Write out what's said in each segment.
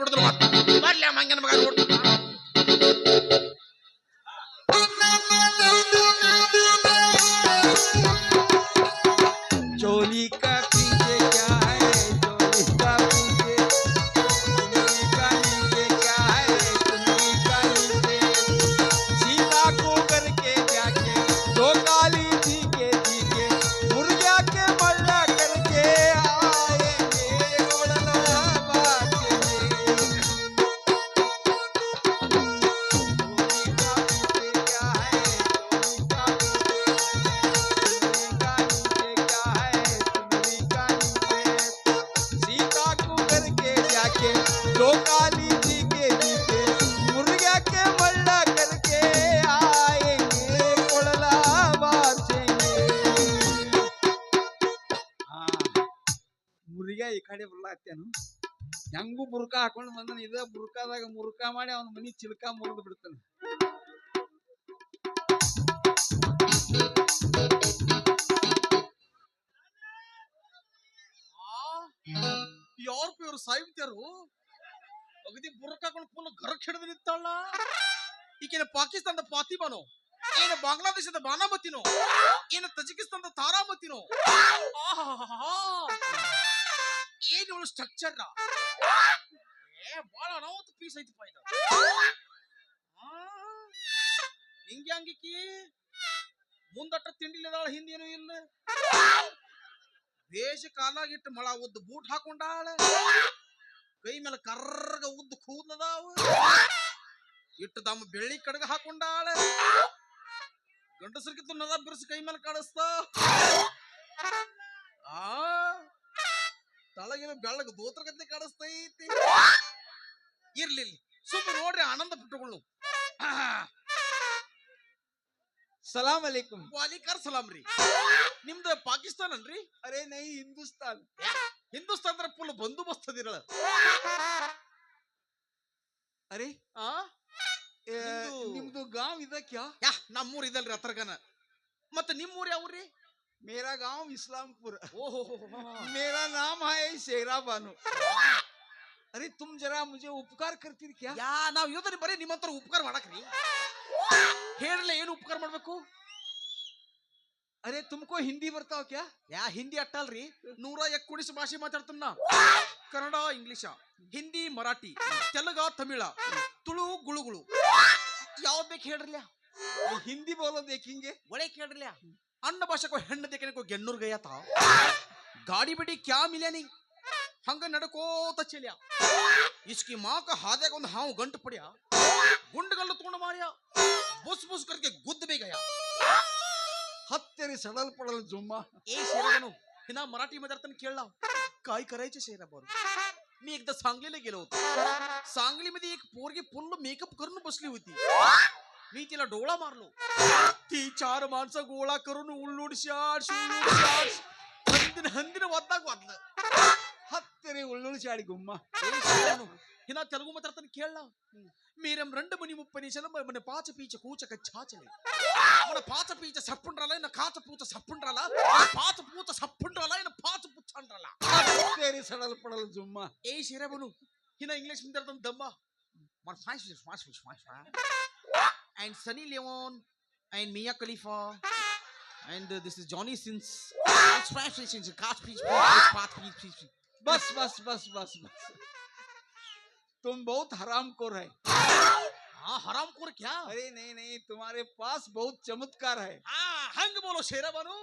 ಮತ್ತೆ ಬರ್ಲಿ ಮಂಗನ ಮಗ ನೋಡ್ತಾನ. ಮುರಿಗ ಈ ಕಡೆ ಬರ್ಲಾತ್ತೇನು? ಹೆಂಗೂ ಬುರ್ಕ ಹಾಕೊಂಡು ಬಂದನ, ಇದ ಬುರ್ಕಾದಾಗ ಮುರುಕ ಮಾಡಿ ಅವನ ಮನಿ ಚಿಲ್ಕ ಮುರಿದು ಬಿಡ್ತಾನೆ. ಯಾರು ಇವ್ರು ಸಾಹಿತ್ಯರು ಅಗದಿ ಬುರ್ಕಾಕೊಂಡು ಫುಲ್ ಗರಕ್ ಹಿಡಿದು ನಿಂತಾಳ ಈಕೆನ ಪಾಕಿಸ್ತಾನದ ಫಾತಿಮಾನೋ? ಏನು ಬಾಂಗ್ಲಾದೇಶದ ಬಾನಾಮತಿನೋ ಏನು ತಜಿಕಿಸ್ತಾನದ ತಾರಾಮತಿನೋ? ಆಹಾಹಾಹಾ. ಏನ್ ಇವಳು ಸ್ಟ್ರಕ್ಚರ್ ಏ, ಬಾಳ ಅನಾಹುತ ಪೀಸ್ ಐತಪ್ಪ ಇದು. ಹಿಂಗೆ ಹಂಗಿಕ್ಕಿ ಮುಂದಟ್ಟ ತಿಂಡಿಲಿದಾಳ ಹಿಂದೇನು ಇಲ್ಲ. ಬೇಷ ಕಾಲಾಗಿಟ್ಟು ಮಳ ಉದ್ದ ಬೂಟ್ ಹಾಕೊಂಡಾಳ. ಕೈ ಮೇಲೆ ಕರ್ರಗ ಉದ್ದ ಕೂದಲದಾವ. ಇಟ್ಟು ತಮ್ಮ ಬೆಳ್ಳಿ ಕಡಗ ಹಾಕೊಂಡಾಳ. ಗಂಡಸರಿಗಿತ್ತು ನದ ಬಿರ್ಸಿ ಕೈ ಮೇಲೆ ಕಾಣಿಸ್ತ ಆ? ತಳಗಿನ ಬೆಳ್ಳಗ ದೋತ್ರಗತ್ತೆ ಕಾಣಿಸ್ತೈತಿ. ಇರ್ಲಿಲ್ಲ ಇರ್ಲಿ. ಸುಮ್ಮನೆ ನೋಡ್ರಿ ಆನಂದ ಪಟ್ಟುಕೊಳ್ಳು. ಸಲಾಂ ಅಲೈಕುಂ ವಾಲಿಕಾರ್ ಸಲಾಂ ರೀ. ನಿಮ್ದು ಪಾಕಿಸ್ತಾನ್ ಅನ್ರಿ ಅರೆ ನೈ ಹಿಂದೂಸ್ತಾನ್. ಹಿಂದೂಸ್ತಾನ ಫುಲ್ ಬಂದೋಬಸ್ತ್ ಅದಿರಲ್ಲ. ಅರೆ ಆ? ನಿಮ್ದು- ಗಾಂವ್ ಇದ ಕ್ಯಾ ಯಾ ನಮ್ಮೂರ್ ಇದಲ್ರಿ ಅತ್ರಗನ. ಮತ್ತೆ ನಿಮ್ಮೂರ್ ಯಾವ್ರಿ? मेरा गांव इस्लामपुर ಓಹೋ मेरा नाम है शेरा बानो अरे तुम जरा मुझे उपकार करती क्या ಯಾ ನಾವ್ ಯೋಧರಿ ಬರೀ ನಿಮ್ಮ ಹತ್ರ ಉಪಕಾರ ಮಾಡಕ್ರಿ ಹೇಳ್ರಲ್ಲ ಏನು ಉಪಕಾರ ಮಾಡ್ಬೇಕು अरे तुमको हिंदी ಬರ್ತಾವ क्या ಯಾ ಹಿಂದಿ ಅಟ್ಟಲ್ರಿ ನೂರ ಎಕ್ಕುಡಿಸಿ ಭಾಷೆ ಮಾತಾಡ್ತಾನ ನಾ. ಕನ್ನಡ ಇಂಗ್ಲಿಷ ಹಿಂದಿ ಮರಾಠಿ ತೆಲುಗ ತಮಿಳ ತುಳು ಗುಳುಗುಳು ಯಾವ್ದ್ ಬೇಕು ಹೇಳ್ರಲ್ಲ ये हिंदी बोलो देखेंगे ಒಳ್ಳೆ ಕೇಳ್ರಲ್ಲ ಅಣ್ಣ ಭಾಷೆಕೋ ಹೆಣ್ಣು ದೇಕನಿಕೋ ಗೆಣ್ಣೂರ್ ಗಯ್ಯತ ಗಾಡಿ ಬಿಡಿ ಕ್ಯಾ ಮಿಲ್ಯಾನಿ ಹಂಗ ನಡ್ಕೋತ ಚೆಲ್ಯ ಇಸ್ಕಿ ಮಾಕ ಹಾದ್ಯಾಗ ಒಂದು ಹಾವು ಗಂಟು ಪಡ್ಯ ಗುಂಡುಗಲ್ಲು ತಗೊಂಡು ಮಾರ್ಯ ಬುಸ್ ಬುಸ್ ಕರ್ಕೆ ಗುದ್ದ ಬೇಗಯ हत्तेरी सडल पडल जुम्मा ए शेराबानो हिना मराठी मध्ये अर्थ खेळला काय करायचे शेराबानो मी एकदा सांगलीला गेलो होतो सांगलीमध्ये एक पोरगी फुल्ल मेकअप करून बसली होती मी तिला डोळा मारलो ती चार माणसं गोळा करून उल्लूड शाट उल्लूड शाट हंदिन हंदिन वाद्दाग वाजलं हत्तेरी उल्लुळ चाडी गुम्मा ए शेराबानो हिना तेलुगु मध्ये अर्थ खेळला మీరం రెండు మని ముప్పై నిమిషాలు మన పాచ పీచ కూచక చాచలే మన పాచ పీచ సప్పుండ్రాలా ఇన్న కాచ పూచ సప్పుండ్రాలా పాచ పూచ సప్పుండ్రాలా ఇన్న పాచ పుచ్చండ్రాలా हत्तेरी सडल पडल जुम्मा ఏ శరబను హిన ఇంగ్లీష్ మీద అర్థం దమ్మా మన France and Sunny Leon and Mia Khalifa. And uh, this is Johnny Sins. Translation cast काश प्लीज़ प्लीज़ बात प्लीज़ प्लीज़ बस बस बस बस बस। तुम बहुत हराम को रहे हाँ हराम को क्या? अरे नहीं नहीं तुम्हारे पास बहुत चमत्कार है। हाँ हंग बोलो शेरा बनो।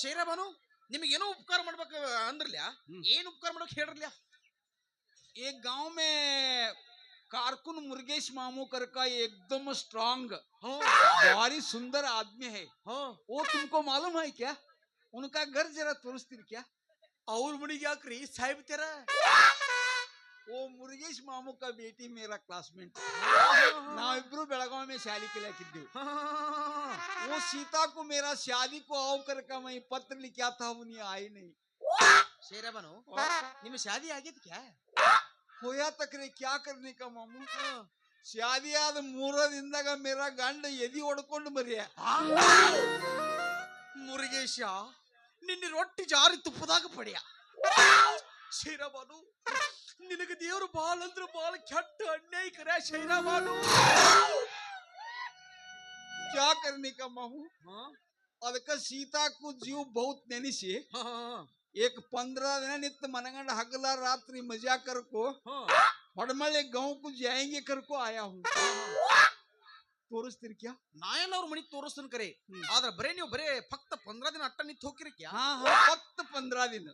शेरा बनो। निम्न ये नो उपकार मर्ड बक अंदर लिया। हम्म। ये नो उपकार ಉಪಕಾರ ಮಾಡೋಕೆ लिया। एक गाँव में कारकुन मुर्गेश मामोकर का एकदम स्ट्रांग हाँ। भारी सुंदर आदमी है। हाँ। वो तुमको मालूम है क्या? उनका घर जरा तुरस्ती क्या? और मुड़ी क्या करी? साहब तेरा? वो मुर्गेश मामू का बेटी मेरा क्लासमेट हाँ, हाँ, हाँ। ना इब्रू बेड़गा में शादी के लिए दे वो सीता को ನಾವಿಬ್ರು ಬೆಳಗಾವಿ ಶಾಲಿ ಕಲಿಯಾಕಿದ್ದೀವಿ ಓ ಸೀತಾಕು ಮೇರ ಶಾಲಿಕು ಆವ್ ಕರ್ಕ ಮೈ ಪತ್ರ ಲಿಖ್ಯಾತ ಹೂ ನೀ ಆಯಿ ನೈ ಶೇರಬನು तो क्या? है? ಕುಯ್ಯತಕ್ರಿ ಕ್ಯಾಕರ್ನಿ ಕಮ್ಮ ಶಾದಿ ಆದ ಮೂರ ದಿನದಾಗ ಮೇರ ಗಂಡ ಎದಿ ಹೊಡ್ಕೊಂಡು ಬರಿಯ ಮುರುಗೇಶ ನಿನ್ನ ರೊಟ್ಟಿ ಜಾರಿ ತುಪ್ಪದಾಗ ಪಡೆಯ. ಶೈರಾಬಾನು ನಿನಗೆ ದೇವ್ರು ಬಾಳ ಅಂದ್ರೆ ಬಾಳ ಕೆಟ್ಟ ಅನ್ಯಾಯ ಕರೆ ಶೈರಾಬಾನು. ಕ್ಯಾ ಕರ್ನಿಕ ಮಾವು ಅದಕ್ಕೆ ಸೀತಾಕ್ಕೂ ಜೀವ ಬಹುತ್ ನೆನೆಸಿ. ಏಕ್ ಪಂದ್ರ ದಿನ ನಿತ್ತ ಮನಗಂಡ ಹಗಲ ರಾತ್ರಿ ಮಜಾ ಕರ್ಕೋ ಹೊಡಮಳೆ जाएंगे ಜಾಯಂಗೆ ಕರ್ಕೋ ಆಯಾ ಹೂ. ತೋರಿಸ್ತೀರಿ ಕ್ಯಾ ನಾ ಅವ್ರ ಮನಿಗ್ ತೋರಿಸ್ತೇನೆ ಕರೆ. ಆದ್ರ ಬರೇ ನೀವು ಬರೇ ಫಕ್ತ ಪಂದ್ರ ದಿನ ಅಟ್ಟ ನಿಂತ ಹೋಗಿರಿ ಕ್ಯಾ ಫಕ್ತ ಪಂದ್ರ ದಿನ.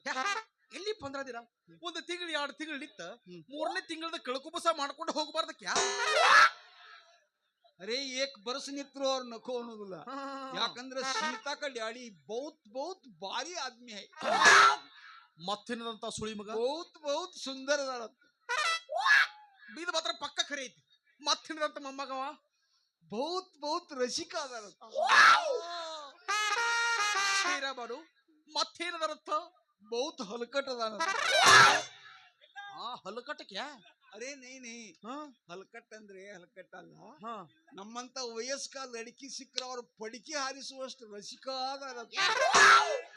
ಎಲ್ಲಿ ಪಂದ್ರ ದಿನ? ಒಂದು ತಿಂಗಳು ಎರಡು ತಿಂಗಳು ನಿತ್ತ. ಮೂರನೇ ತಿಂಗಳದ ಕಳ್ಕುಬಸ ಮಾಡ್ಕೊಂಡು ಹೋಗಬಾರ್ದ ಕ್ಯಾ ಅರೆ ಏಕ್ ಬರಸ್ ನಿತ್ರು ಅವ್ರು ನಕೋ ಅನ್ನೋದಿಲ್ಲ. ಯಾಕಂದ್ರೆ ಸೀತಾ ಡ್ಯಾಡಿ ಬಹುತ್ ಬಹುತ್ ಭಾರಿ ಆದ್ಮಿ ಐ ಮತ್ತಿನದಂತ ಸುಳಿ ಮಗ? ಬಹುತ್ ಬೌತ್ ಸುಂದರ ಇದು ಮಾತ್ರ ಪಕ್ಕ ಖರೆ ಐತಿ. ಮತ್ತಿನದಂತ ಮೊಮ್ಮಗವ? ಬಹುತ್ ಬೌತ್ ರಸಿಕ ಅದಾರ ಬಾಡು ಮತ್ತೇನದರತ್ತ ಬೌತ್ ಹಲಕಟ್ ಅದಾನ ಆ ಹಲಕಟಕ್ಕೆ ಅರೆ ನೈ ನೈ. ಹಾ. ಹಲಕಟ್ ಅಂದ್ರೆ ಹಲಕಟ್ ಅಲ್ಲ ಹಾ. ನಮ್ಮಂತ ವಯಸ್ಕ ಲಡಕಿ ಸಿಕ್ಕ್ರ ಅವ್ರ ಪಡಿಕೆ ಹಾರಿಸುವಷ್ಟು ರಸಿಕ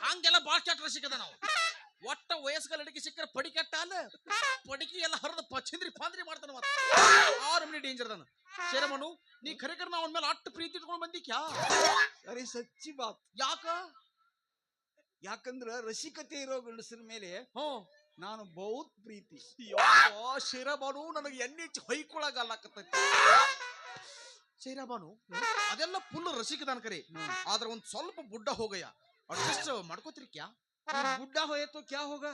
ಹಂಗೆಲ್ಲ ಬಾಳ್ ಕೆಟ್ಟ ರಸಿಕದ ನಾವು ಒಟ್ಟ ವಯಸ್ಕ ಲಡಕಿ ಸಿಕ್ಕರೆ ಪಡಿಕಟ್ಟ ಅಲ್ಲ. ಪಡಿಕೆ ಎಲ್ಲ ಹರಿದ ಪಚಂದ್ರಿ ಪಾಂದ್ರಿ ಮಾಡ್ತಾನ ಮತ್ತೆ. ಆರು ನಮ್ನಿ ಡೇಂಜರ್ ಅದಾನ. ಶೇರಮನು ನೀ ಕರೆಕರ್ ನಾವು ಅವನ ಮೇಲೆ ಅಟ್ಟು ಪ್ರೀತಿ ಇಟ್ಕೊಂಡು ಬಂದಿ ಅರೇ ಅರೆ ಸಚ್ಚಿ ಬಾತ್. ಯಾಕ? ಯಾಕಂದ್ರ ರಸಿಕತೆ ಇರೋ ಗಂಡಸರ ಮೇಲೆ ಹ್ಮ್. ನಾನು ಬಹುತ್ ಪ್ರೀತಿ. ಶಿರಬನು ನನಗೆ ಎಣ್ಣೆ ಹೊಯ್ಕೊಳಗಲ್ಲಕತ್ತೈತಿ ಶಿರಬನು ಅದೆಲ್ಲ ಫುಲ್ ರಸಿಕದಾನ ಕರೆ. ಆದ್ರೆ ಒಂದ್ ಸ್ವಲ್ಪ ಬುಡ್ಡ ಹೋಗಯ್ಯ. ಅಡ್ಜಸ್ಟ್ ಮಾಡ್ಕೋತಿರಿ ಕ್ಯಾ? ಬುಡ್ಡ ಹೋಯ್ತು ಕ್ಯಾ ಹೋಗ?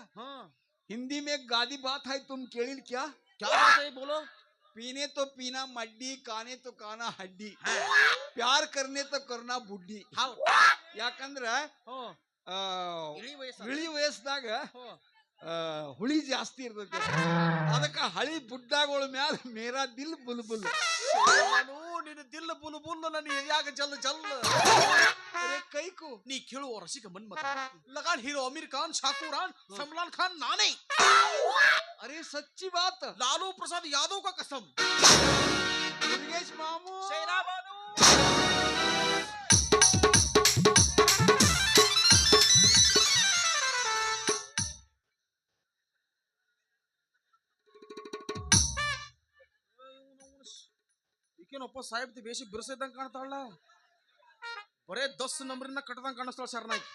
ಹಿಂದಿ ಮೇ ಗಾದಿ ಬಾತ್ ಆಯ್ತು ತುಮ್ ಕೇಳಿಲ್ ಕ್ಯಾ? ಕ್ಯಾ ಬಾತ್ ಬೋಲೋ? ಪೀನೆ ತೋ ಪೀನಾ ಮಡ್ಡಿ काने ತೋ काना ಹಡ್ಡಿ. ಪ್ಯಾರ್ ಕರ್ನೆ ತೋ ಕರ್ನಾ ಬುಡ್ಡಿ. ಯಾಕಂದ್ರ ಇಳಿ ವಯಸ್ಸಾಗ ಇಳಿ ವಯಸ್ಸದಾಗ ಹ್ಮ್ ಆ, ಹುಳಿ ಜಾಸ್ತಿ ಇರ್ತೈತಿ ಅದಕ್ಕ ಹಳಿ ಬುಡ್ಡಾಗಳ ಮ್ಯಾಲ ಮೇರಾ ದಿಲ್ ಬುಲ್ ಬುಲ್ ನಾನು ನಿನ್ನ ದಿಲ್ಲ ಬುಲ್ ಬುಲ್ ನನ್ನ ಎದ್ಯಾಗ ಜಲ್ ಜಲ್ ಅರೆ ಕೈಕು ನೀ ಕೇಳುವ ರಸಿಕ ಮನ್ಮತ ಲಗಾನ್ ಹೀರೋ ಅಮೀರ್ ಖಾನ್ ಶಾಕೂರಾನ್ ಸಮ್ಲಾನ್ ಖಾನ್ ನಾನೇ ಅರೆ ಸಚ್ಚಿ ಬಾತ್ लालू प्रसाद यादव का कसम ಮುರುಗೇಶ್ ಮಾಮು ಈಕೇನಪ್ಪ ಸಾಹೇಬ್ತಿ ಬೇಸಿ ಬಿರುಸಿದ್ದಂಗೆ ಕಾಣ್ತಾಳ ಬರೇ ದಸ್ ನಂಬರಿನ ಕಟ್ಟದಂಗೆ ಕಾಣಿಸ್ತಾಳ ಶರಣಾಗಿ.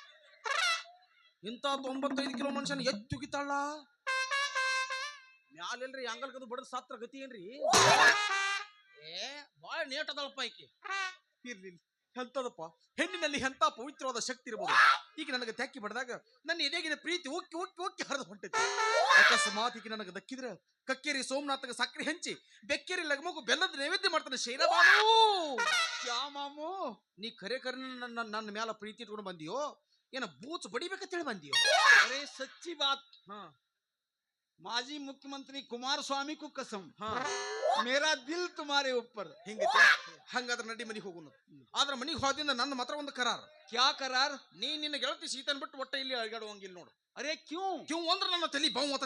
ಇಂಥ ತೊಂಬತ್ತೈದು ಕಿಲೋ ಮನುಷ್ಯನ ಎತ್ತು ತುಗಿತಾಳ ಮ್ಯಾಲೆಲ್ರಿ ಅಂಗಲ್ ಕದು ಬಡದ್ ಸಾತ್ರ ಗತಿ ಏನ್ರಿ? ಏ, ಬಾಳ ನೇಟದಳಪ್ಪ ಈಕಿ. ಇರ್ಲಿಲ್ಲ ಎಂತದಪ್ಪ ಹೆಣ್ಣಿನಲ್ಲಿ ಎಂತ ಪವಿತ್ರವಾದ ಶಕ್ತಿ ಇರಬಹುದು ಈಗ ನನಗೆ ತ್ಯಾಕಿ ಬಡದಾಗ ನನ್ನ ಎದೆಗಿನ ಪ್ರೀತಿ ಉಕ್ಕಿ ಉಕ್ಕಿ ಉಕ್ಕಿ ಹರಿದು ಹೊಂಟೈತಿ. ಅಕಸ್ಮಾತ್ ಈಗ ನನಗೆ ದಕ್ಕಿದ್ರ ಕಕ್ಕೇರಿ ಸೋಮನಾಥಗ ಸಕ್ಕರೆ ಹಂಚಿ ಬೆಕ್ಕೇರಿ ಲಗಮಗು ಬೆಲ್ಲದ ನೈವೇದ್ಯ ಮಾಡ್ತಾನೆ ಶೈಲಬಾನು ಕ್ಯಾ ಮಾಮು ನೀ ಖರೆ ಖರೆ ನನ್ನ ನನ್ನ ಮ್ಯಾಲ ಪ್ರೀತಿ ಇಟ್ಕೊಂಡು ಬಂದಿಯೋ? ಏನ ಬೂಚ್ ಬಡಿಬೇಕಂತ ಹೇಳಿ ಬಂದಿಯೋ? ಅರೇ ಸಚ್ಚಿ ಬಾತ್. ಹಾ. ಮಾಜಿ ಮುಖ್ಯಮಂತ್ರಿ ಕುಮಾರಸ್ವಾಮಿ ಕು ಕಸಂ. ಹಾ. ಮೇರಾ ದಿಲ್ ತುಮಾರೆ ಉಪ್ಪರ್. ಹಿಂಗೈತಿ? ಹಂಗಾದ್ರ ನಡಿ ಮನಿಗೆ ಹೋಗುನು. ಆದ್ರೆ ಮನಿಗೆ ಹೋದಿಂದ ನನ್ನ ಮಾತ್ರ ಒಂದು ಕರಾರ್. ಕ್ಯಾ ಕರಾರ್? ನೀ ನಿನ್ನ ಗೆಳತಿ ಸೀತನ್ ಬಿಟ್ಟು ಒಟ್ಟ ಇಲ್ಲಿ ಅಳಗಾಡುವಂಗಿಲ್ಲ ನೋಡು. ಅರೆ ಕ್ಯೂ? ಕ್ಯೂ ಅಂದ್ರೆ ನನ್ನ ತಲೆ ಬಾವು ಮತ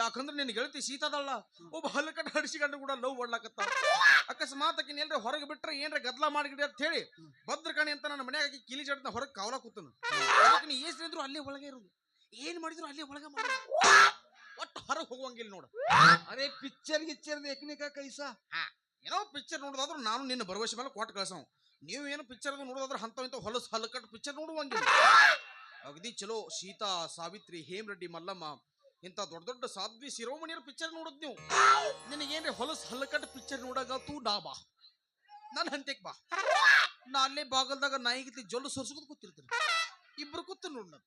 ಯಾಕಂದ್ರೆ ನಿನ್ನ ಗೆಳತಿ ಸೀತಾದಲ್ಲ. ಒಬ್ಬ ಹಲಕಟ ಹಡಿಸಿಕೊಂಡು ಕೂಡ ಲವ್ ಓಡ್ಲಾಕತ್ತ ಅಕಸ್ಮಾತ್ ಆಕಿನ ಎಲ್ರ ಹೊರಗೆ ಬಿಟ್ರೆ ಏನ್ರ ಗದ್ಲ ಮಾಡಿಗಿಡಿ ಅಂತ ಹೇಳಿ ಭದ್ರಕಾಣಿ ಅಂತ ನನ್ನ ಮನ್ಯಾಗ ಆಕಿ ಕಿಲಿ ಜಡ್ದ ಹೊರಗೆ ಕಾವಲ ಕೂತನು. ನೀ ಏಸ್ರಿದ್ರು ಅಲ್ಲೇ ಒಳಗೆ ಇರೋದು. ಏನ್ ಮಾಡಿದ್ರು ಅಲ್ಲೇ ಒಳಗೆ ಮಾಡ. ಒಟ್ಟು ಹೊರಗೆ ಹೋಗುವಂಗಿಲ್ಲ ನೋಡು. ಅರೆ ಪಿಕ್ಚರ್ ಗಿಚ್ಚರ್ ಏಕನಿಕ ಕೈಸಾ? ಏನೋ ಪಿಕ್ಚರ್ ನೋಡೋದಾದ್ರೂ ನಾನು ನಿನ್ನ ಭರವಸೆ ಮೇಲೆ ಕೊಟ್ಟು ಕಳ್ಸವ್ ನೀವು ಏನು ಪಿಕ್ಚರ್ ನೋಡೋದಾದ್ರೆ ಅಂತ ಇಂತ ಹೊಲಸು ಹಲ್ಲಕಟ್ಟು ಪಿಕ್ಚರ್ ನೋಡುವಂಗಿಲ್ಲ ಅಗದಿ ಚಲೋ ಸೀತಾ ಸಾವಿತ್ರಿ ಹೇಮರೆಡ್ಡಿ ಮಲ್ಲಮ್ಮ ಇಂಥ ದೊಡ್ಡ ದೊಡ್ಡ ಸಾಧ್ವಿ ಶಿರೋಮಣಿಯರ ಪಿಕ್ಚರ್ ನೋಡೋದು ನೀವು. ನಿನಗೇನ್ರಿ ಹೊಲಸು ಹಲ್ಲಕಟ್ಟು ಪಿಕ್ಚರ್ ನೋಡಾಗ ತೂ ಡಾ ಬಾ. ನನ್ನ ಹಂತೆಕ್ ಬಾ. ನಾ ಅಲ್ಲೇ ಬಾಗಲ್ದಾಗ ನಾಯಿಗಿತ್ತಿ ಜೊಲ್ಲು ಸೊರ್ಸ್ಕೊತ್ ಕೂತಿರ್ತೀನಿ. ಇಬ್ರು ಕೂತು ನೋಡ್ ನಾನು.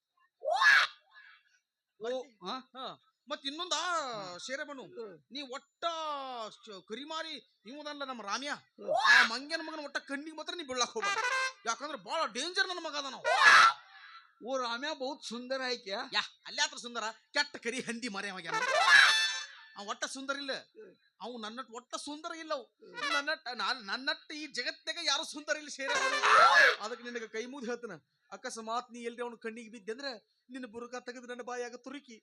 ಓ ಹಾ ಹಾ. ಮತ್ ಇನ್ನೊಂದ ಶೇರಬಣ್ಣು ನೀ ಒಟ್ಟ ಕರಿಮಾರಿ ಇವನಲ್ಲ ನಮ್ಮ ರಾಮ್ಯ. ಆ ಮಂಗ್ಯನ ಮಗನ ಒಟ್ಟ ಕಣ್ಣಿಗೆ ಮಾತ್ರ ನೀ ಬೀಳಕ್ ಹೋಗ ಯಾಕಂದ್ರೆ ಬಹಳ ಡೇಂಜರ್ ನನ್ನ ಮಗ ನಾವು. ಓ ರಾಮ್ಯ ಬಹುತ್ ಸುಂದರ ಆಯ್ಕೆ. ಯಾ ಅಲ್ಲಿ ಆತ್ರ ಸುಂದರ. ಕೆಟ್ಟ ಕರಿ ಹಂದಿ ಮರೆಯ ಮಗ ಅವ ಒಟ್ಟ ಸುಂದರ ಇಲ್ಲ. ಅವು ನನ್ನಟ್ ಒಟ್ಟ ಸುಂದರ ಇಲ್ಲ ನನ್ನಟ್ ನನ್ನಟ್ ಈ ಜಗತ್ತಿನಾಗ ಯಾರು ಸುಂದರ ಇಲ್ಲ ಶೇರ ಅದಕ್ಕೆ ನಿನಗೆ ಕೈ ಮುಗಿದು ಹೇಳ್ತಾನ. ಅಕಸ್ಮಾತ್ ನೀ ಎಲ್ರಿ ಅವ್ನ ಕಣ್ಣಿಗೆ ಬಿದ್ದೆ ಅಂದ್ರೆ ನಿನ್ನ ಬುರುಕ ತೆಗೆದು ನನ್ನ ಬಾಯಾಗ ತುರುಕಿ.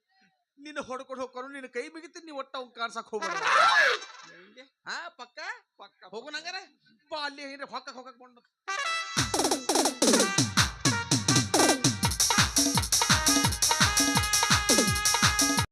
ನಿನ್ನ ಹೊಡ್ಕೊಂಡು ಹೋಗ್ಕೊಂಡು ನಿನ್ನ ಕೈ ಬಿಗಿತೀನಿ ನೀ ಒಟ್ಟ ಅವ್ನ್ ಕಾಣ್ಸಕ್ ಹೋಗ್ಬೇಡ. ಹಾ ಪಕ್ಕ? ಪಕ್ಕ ಹೋಗೋಣ ಹಂಗಾರೆ ಬಾ ಅಲ್ಲಿ ಏನ್ರಿ ಹೊಕ್ಕ ಹೊಕ್ಕಕ್ ಬಂದು